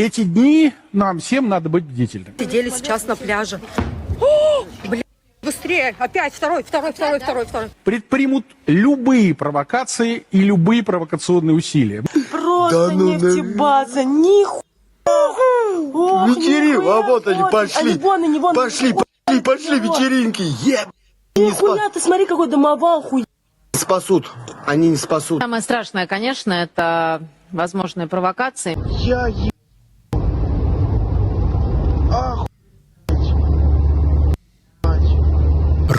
эти дни нам всем надо быть бдительными. Сидели сейчас на пляже. О, блин, быстрее. Опять второй, второй, второй, второй, второй. Предпримут любые провокации и любые провокационные усилия. Просто Да ну, нефтебаза, нихуя! Вечеринки, нихуя, а вот они пошли. они вон, они вон. Пошли, пошли, пошли вечеринки. Еб. Нихуя, ты смотри, какой домовал, хуй. спасут. Они не спасут. Самое страшное, конечно, это возможные провокации. Я е...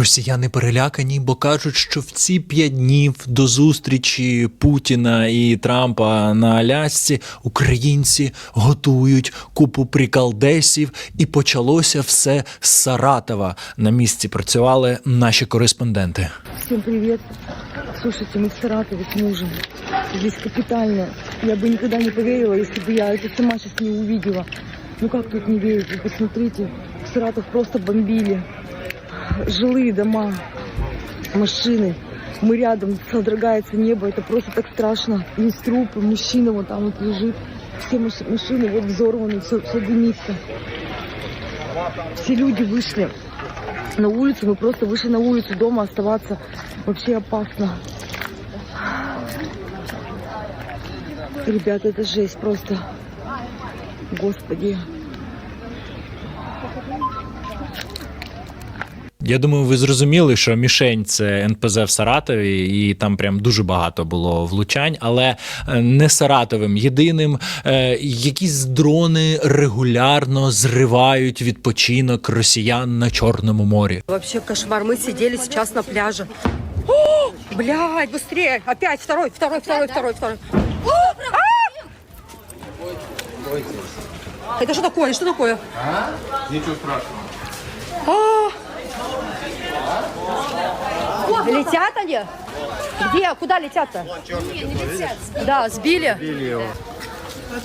Росіяни перелякані, бо кажуть, що в ці п'ять днів до зустрічі Путіна і Трампа на Алясці українці готують купу прикалдесів, і почалося все з Саратова. На місці працювали наші кореспонденти. Всем привет. Слушайте, мы в Саратове с мужем. Здесь капитально. Я бы никогда не поверила, если бы я это сама сейчас не увидела. Ну как тут не верить? Вы посмотрите, Саратов просто бомбили. Жилые дома, машины. Мы рядом, содрогается небо. Это просто так страшно. Есть трупы, мужчина вот там вот лежит. Все маш- машины вот взорваны, все, все дымится. Все люди вышли на улицу, мы просто вышли на улицу, дома оставаться вообще опасно. Ребята, это жесть просто. Господи. Я думаю, ви зрозуміли, що мішень це НПЗ в Саратові, і там прям дуже багато було влучань, але е, не Саратовим єдиним. Е, Якісь дрони регулярно зривають відпочинок росіян на Чорному морі. Вообще кошмар. Мы сидели сейчас на пляже. О, блядь, быстрее. Опять второй, второй, второй, второй, второй. А! Это что такое? Что такое? Ничего страшного. Летят они? Где? Куда летят-то? Да, сбили.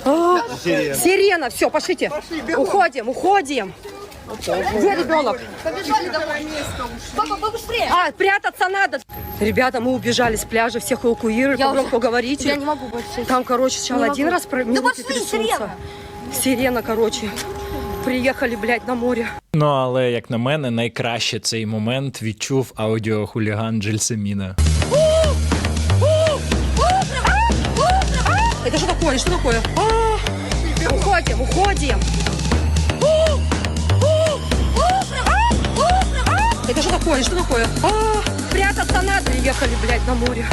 А, Сирена, все, пошлите. Уходим, уходим. Где ребенок? Папа, побыстрее! А, прятаться надо. Ребята, мы убежали с пляжа, всех эвакуировали, Я уже- говорите. Я не могу больше. Там, короче, сначала один раз про Да минуты пошли, сирена. Сирена, короче. Приехали, блядь, на море. Ну але як на мене, найкраще цей момент відчув аудіохуліган Джельсеміна. Это что такое? Что такое? Уходим, уходим. Это что такое? Что такое? Прятаться надо. Приехали, блядь, на море.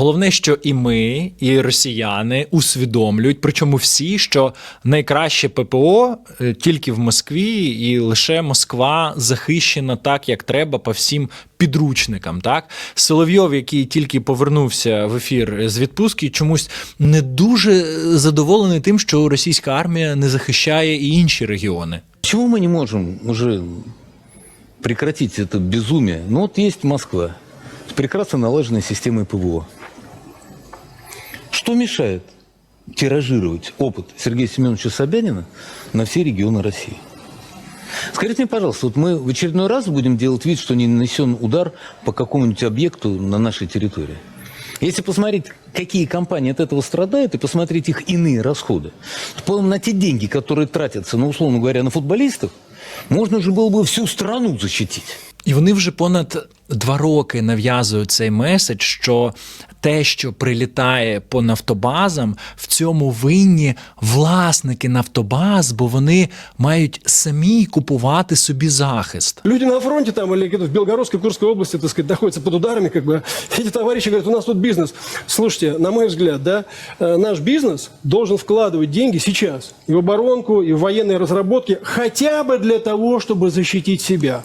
Головне, що і ми, і росіяни усвідомлюють, причому всі, що найкраще ППО е, тільки в Москві, і лише Москва захищена так, як треба, по всім підручникам. Так Соловйов, який тільки повернувся в ефір з відпустки, чомусь не дуже задоволений тим, що російська армія не захищає і інші регіони. Почему мы не можем уже прекратить это безумие? Ну вот есть Москва с прекрасно налаженной системой ПВО. Что мешает тиражировать опыт Сергея Семеновича Собянина на все регионы России? Скажите мне, пожалуйста, вот мы в очередной раз будем делать вид, что не нанесен удар по какому-нибудь объекту на нашей территории? Если посмотреть, какие компании от этого страдают, и посмотреть их иные расходы, то, по-моему, на те деньги, которые тратятся, ну, условно говоря, на футболистов, можно же было бы всю страну защитить. І вони вже понад два роки нав'язують цей меседж, що те, що прилітає по нафтобазам, в цьому винні власники нафтобаз, бо вони мають самі купувати собі захист. Люди на фронте там или где-то в Белгородской, Курской области, так сказать, находятся под ударами, как бы. Эти товарищи говорят, у нас тут бизнес. Слушайте, на мой взгляд, да, э, наш бизнес должен вкладывать деньги сейчас и в оборонку, и в военные разработки, хотя бы для того, чтобы защитить себя.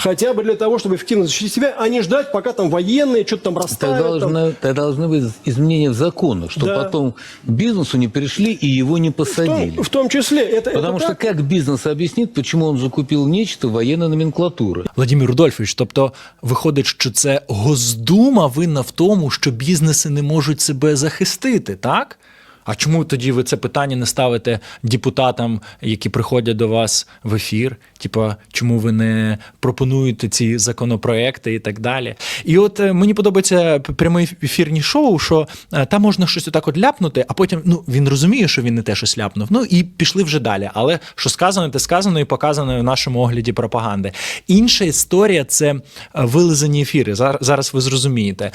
Хотя бы для того, чтобы эффективно защитить себя, а не ждать, пока там военные что-то там Тогда расставят. там. должны, тогда должны быть изменения в законы, чтобы Да. потом к бизнесу не перешли и его не В том, посадили. в том числе. Это, Потому это что так. как бизнес объяснит, почему он закупил нечто военной номенклатуры? Владимир Рудольфович, тобто виходить, що це Госдума винна в тому, що бізнеси не можуть себе захистити, так? А чому тоді ви це питання не ставите депутатам, які приходять до вас в ефір? Типа, чому ви не пропонуєте ці законопроекти і так далі? І от е, мені подобається п- прямі ефірні шоу, що е, там можна щось отак от ляпнути, а потім ну він розуміє, що він не те щось ляпнув. Ну і пішли вже далі. Але що сказано, те сказано і показано в нашому огляді пропаганди. Інша історія це е, вилизані ефіри. Зар- Зараз ви зрозумієте.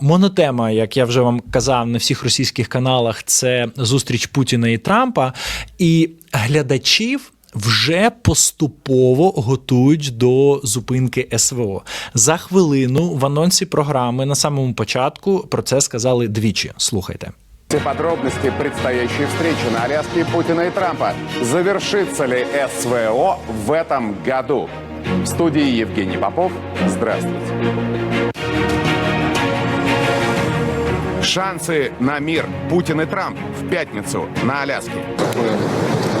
Монотема, як я вже вам казав на всіх російських каналах, це зустріч Путіна і Трампа, і глядачів. Вже поступово готують до зупинки СВО. За хвилину в анонсі програми на самому початку про це сказали двічі. Слухайте. Все подробности предстоящей встречи на Аляске Путина и Трампа. Завершится ли СВО в этом году? В студии Евгений Попов. Здравствуйте. Шансы на мир. Путин и Трамп в пятницу на Аляске.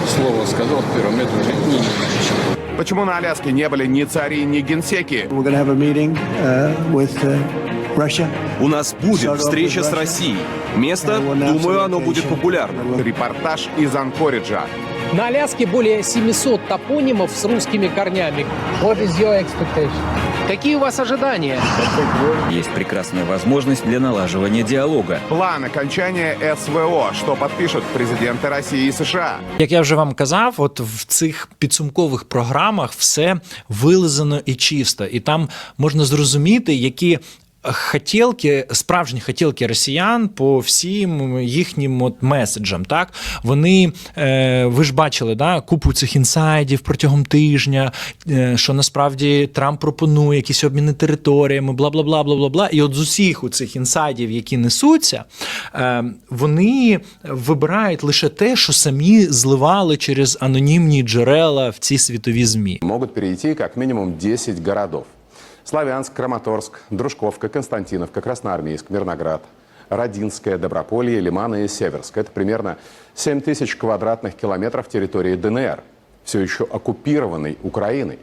Слово сказал в первом, это уже не Почему на Аляске не были ни цари, ни генсеки? Meeting uh, with uh. У нас будет встреча с Россией. Место, думаю, оно будет популярным. Репортаж из Анкориджа. На Аляске более 700 топонимов с русскими корнями. What is your expectation? Какие у вас ожидания? Есть прекрасная возможность для налаживания диалога. План окончания СВО, что подпишут президенты России и США. Як я вже вам казав, от в цих підсумкових програмах все вилизано і чисто, і там можна зрозуміти, які. Хотілки, справжні хотілки росіян по всім їхнім от меседжам, так вони е, ви ж бачили да, купу цих інсайдів протягом тижня, е, що насправді Трамп пропонує якісь обміни територіями, бла бла бла бла бла бла. І от з усіх у цих інсайдів, які несуться, е, вони вибирають лише те, що самі зливали через анонімні джерела в ці світові змі. Могут перейти как минимум 10 городов. Славянск, Краматорск, Дружковка, Константиновка, Красноармейск, Мирноград, Родинское, Доброполье, Лиманы и Северск. Это примерно 7 тысяч квадратных километров территории ДНР, все еще оккупированной Украиной.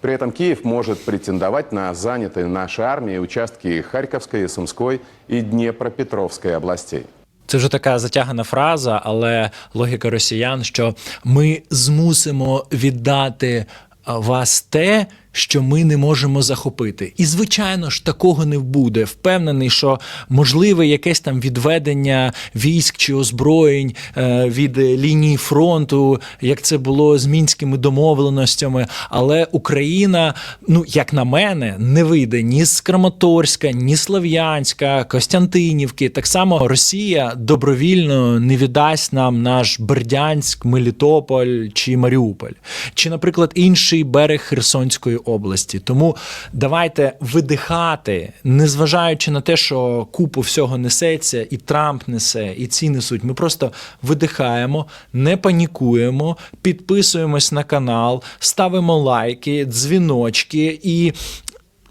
При этом Киев может претендовать на занятые нашей армией участки Харьковской, Сумской и Днепропетровской областей. Це вже така затягана фраза, але логіка росіян, що ми змусимо віддати а, вас те, що ми не можемо захопити. І звичайно ж такого не буде. Впевнений, що можливе якесь там відведення військ чи озброєнь е, від лінії фронту, як це було з мінськими домовленостями. Але Україна, ну як на мене, не вийде ні з Краматорська, ні з Слов'янська, Костянтинівки. Так само Росія добровільно не віддасть нам наш Бердянськ, Мелітополь чи Маріуполь, чи, наприклад, інший берег Херсонської області. Тому давайте видихати, незважаючи на те, що купу всього несеться, і Трамп несе, і ці несуть. Ми просто видихаємо, не панікуємо, підписуємось на канал, ставимо лайки, дзвіночки і.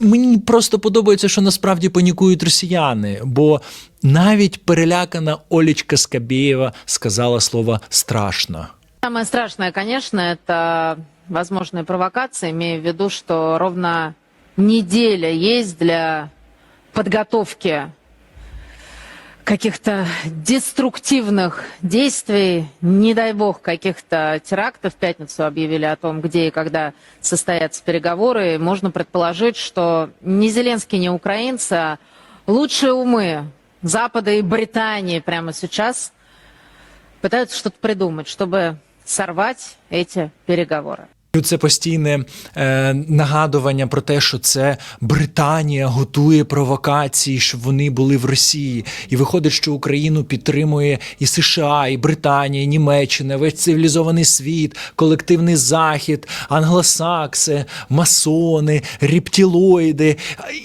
Мені просто подобається, що насправді панікують росіяни, бо навіть перелякана Олічка Скабєєва сказала слово страшно. Самое страшное, конечно, это возможные провокации, имея в виду, что ровно неделя есть для подготовки каких-то деструктивных действий, не дай бог, каких-то терактов. В пятницу объявили о том, где и когда состоятся переговоры. Можно предположить, что ни Зеленский, ни украинцы, а лучшие умы Запада и Британии прямо сейчас пытаются что-то придумать, чтобы сорвать эти переговоры. Це постійне е, нагадування про те, що це Британія готує провокації, щоб вони були в Росії. І виходить, що Україну підтримує і США, і Британія, і Німеччина, весь цивілізований світ, колективний захід, англосакси, масони, рептилоїди.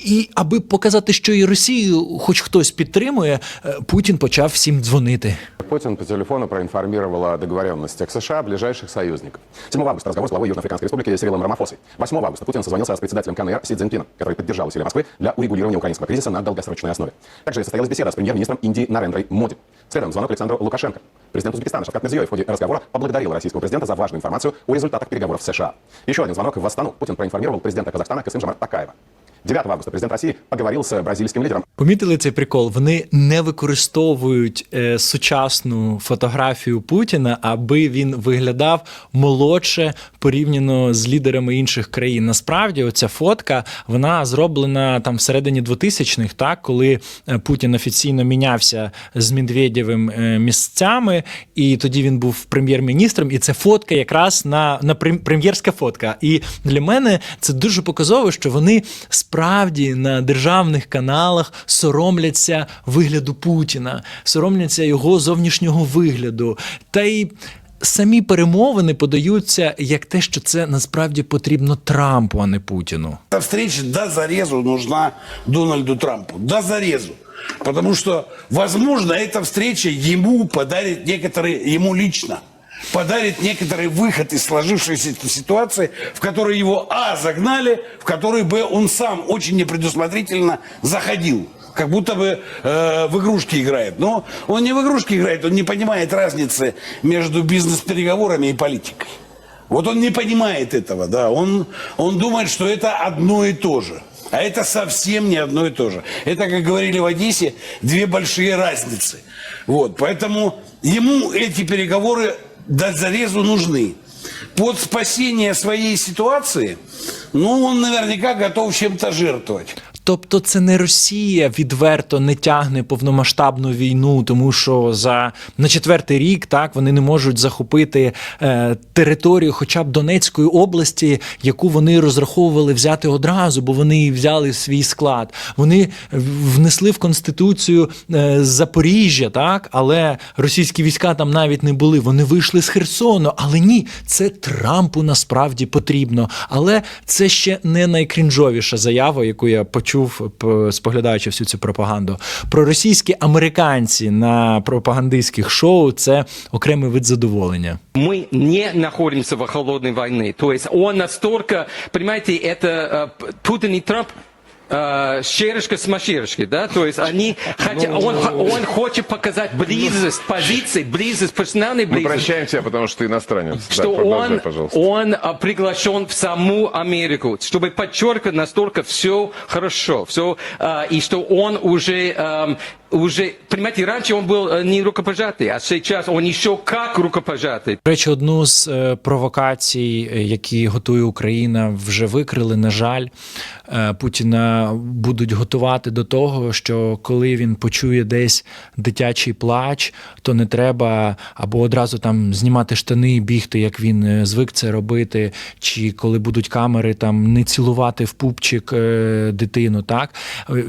І аби показати, що і Росію, хоч хтось підтримує, е, Путін почав всім дзвонити. Путин по телефону проинформировал о договоренностях США ближайших союзников. 7 августа разговор с главой Южноафриканской республики Сирилом Рамафосой. 8 августа Путин созвонился с председателем КНР Си Цзиньпином, который поддержал усилия Москвы для урегулирования украинского кризиса на долгосрочной основе. Также состоялась беседа с премьер-министром Индии Нарендрой Моди. В среду звонок Александру Лукашенко. Президент Узбекистана Шавкат Мирзиёев в ходе разговора поблагодарил российского президента за важную информацию о результатах переговоров с США. Еще один звонок в Астану. Путин проинформировал президента Казахстана Касым Жомарт Такаева. 9 августа президент России поговорил с бразильским лидером. Помітили цей прикол? Вони не використовують е, сучасну фотографію Путіна, аби він виглядав молодше порівняно з лідерами інших країн. Насправді, оця фотка вона зроблена там всередині 2000-х, так коли е, Путін офіційно мінявся з Медведєвим е, місцями, і тоді він був прем'єр-міністром. І це фотка якраз на, на прем- прем'єрська фотка. І для мене це дуже показово, що вони справді на державних каналах соромляться вигляду Путіна, соромляться його зовнішнього вигляду. Та й самі перемовини подаються як те, що це насправді потрібно Трампу, а не Путіну. Эта встреча до зарезу нужна Дональду Трампу. До зарезу. Потому что, возможно, эта встреча ему подарит некоторые, ему лично, подарит некоторый выход из сложившейся ситуации, в которой его, а, загнали, в которой, б, он сам очень непредусмотрительно заходил. Как будто бы э, в игрушки играет. Но он не в игрушки играет, он не понимает разницы между бизнес-переговорами и политикой. Вот он не понимает этого, да. Он, он думает, что это одно и то же. А это совсем не одно и то же. Это, как говорили в Одессе, две большие разницы. Вот, поэтому ему эти переговоры до зарезу нужны. Под спасение своей ситуации, ну, он наверняка готов чем-то жертвовать. Тобто це не Росія відверто не тягне повномасштабну війну, тому що за на четвертий рік так вони не можуть захопити е, територію, хоча б Донецької області, яку вони розраховували взяти одразу, бо вони взяли свій склад. Вони внесли в конституцію е, Запоріжжя, так але російські війська там навіть не були. Вони вийшли з Херсону, але ні, це Трампу насправді потрібно. Але це ще не найкрінжовіша заява, яку я почув, п- споглядаючи всю цю пропаганду. Проросійські американці на пропагандистських шоу це окремий вид задоволення. мы не находимся в холодной войне. То есть он настолько, понимаете, это э, П- Путин и Трамп э, щерышка с машерышкой, да, то есть они хотя он, он хочет показать близость позиций, близость, профессиональной Мы близость. прощаемся, потому что ты иностранец. Что да, продолжай, он, пожалуйста. он а, приглашен в саму Америку, чтобы подчеркивать настолько все хорошо, все, а, и что он уже, ам, уже, понимаете, раньше он был э, не рукопожатый, а сейчас он еще как рукопожатый. До речі, одну з е, провокацій, е, які готує Україна, вже викрили. На жаль, Е, Путіна будуть готувати до того, що коли він почує десь дитячий плач, то не треба або одразу там знімати штани і бігти, як він е, звик це робити, чи коли будуть камери там не цілувати в пупчик е, дитину. Так Е,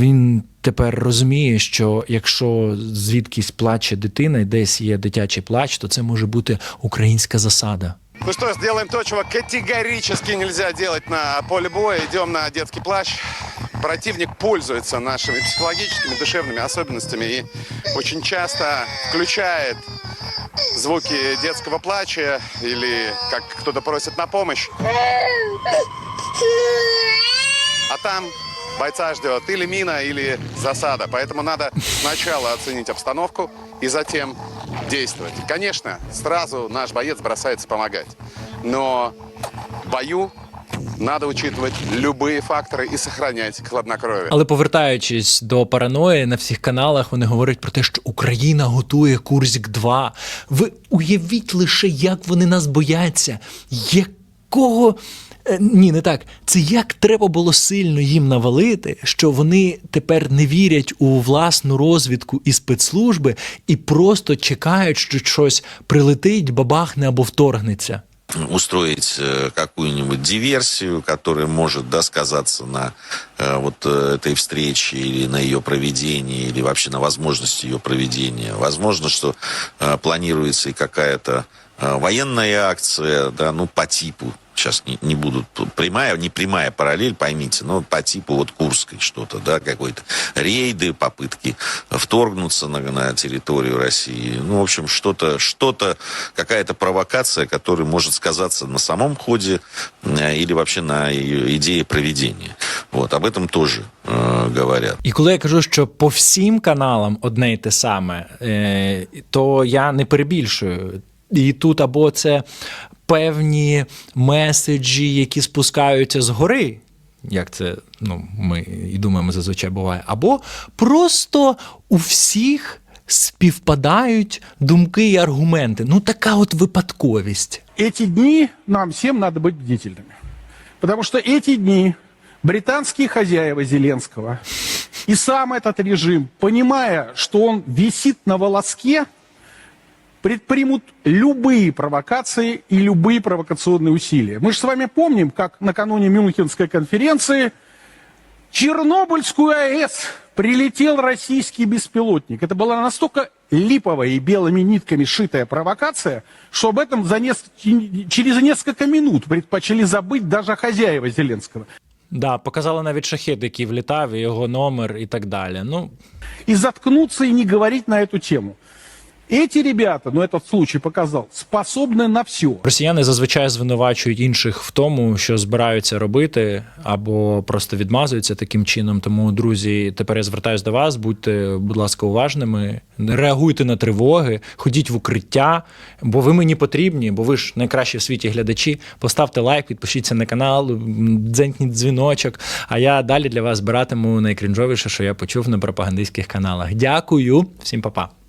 він тепер розуміє, що якщо звідкись плаче дитина, і десь є дитячий плач, то це може бути українська засада. Ну что, сделаем то, чего категорически нельзя делать на поле боя. Идем на детский плач. Противник пользуется нашими психологическими, душевными особенностями и очень часто включает звуки детского плача или как кто-то просит на помощь. А там бойца ждет или мина, или засада. Поэтому надо сначала оценить обстановку и затем действовать. Конечно, сразу наш боец бросается помогать. Но в бою надо учитывать любые факторы и сохранять хладнокровие. Але повертаючись до параної, на всіх каналах вони говорять про те, що Україна готує Курськ 2 Ви уявіть лише, як вони нас бояться, якого. Е, Ні, не так. Це як треба було сильно їм навалити, що вони тепер не вірять у власну розвідку і спецслужби і просто чекають, що щось прилетить, бабахне або вторгнеться. устроить э, какую-нибудь диверсию, которая может да, сказаться на э, вот э, этой встрече или на ее проведении, или вообще на возможности ее проведения. Возможно, что э, планируется и какая-то э, военная акция, да, ну, по типу, сейчас не, не будут, прямая, не прямая параллель, поймите, но по типу вот Курской что-то, да, какой-то рейды, попытки вторгнуться на, на территорию России. Ну, в общем, что-то, что-то, какая-то провокация, которая может сказаться на самом ходе э, или вообще на ее идее проведения. Вот, об этом тоже э, говорят. І коли я кажу, що по всім каналам одне й те саме, е, то я не перебільшую. І тут або це певні меседжі, які спускаються згори. як це ну, ми і думаємо зазвичай буває, або просто у всіх співпадають думки і аргументи. Ну, така от випадковість. Эти дни нам всем надо быть бдительными. Потому что эти дни британские хозяева Зеленского и сам этот режим, понимая, что он висит на волоске, предпримут любые провокации и любые провокационные усилия. Мы же с вами помним, как накануне Мюнхенской конференции Чернобыльскую АЭС прилетел российский беспилотник. Это была настолько липовая и белыми нитками шитая провокация, что об этом за неск- через несколько минут предпочли забыть даже хозяева Зеленского. Да, показали навіть шахет, який влітав, і його номер і так далі. Ну, И заткнуться и не говорить на эту тему. Эти ребята, ну этот случай показал, способны на все. Росіяни зазвичай звинувачують інших в тому, що збираються робити, або просто відмазуються таким чином. Тому, друзі, тепер я звертаюся до вас. Будьте, будь ласка, уважними, реагуйте на тривоги, ходіть в укриття, бо ви мені потрібні, бо ви ж найкращі в світі глядачі. Поставте лайк, підпишіться на канал, дзенькніть дзвіночок. А я далі для вас збиратиму найкрінжовіше, що я почув на пропагандистських каналах. Дякую, всім па-па.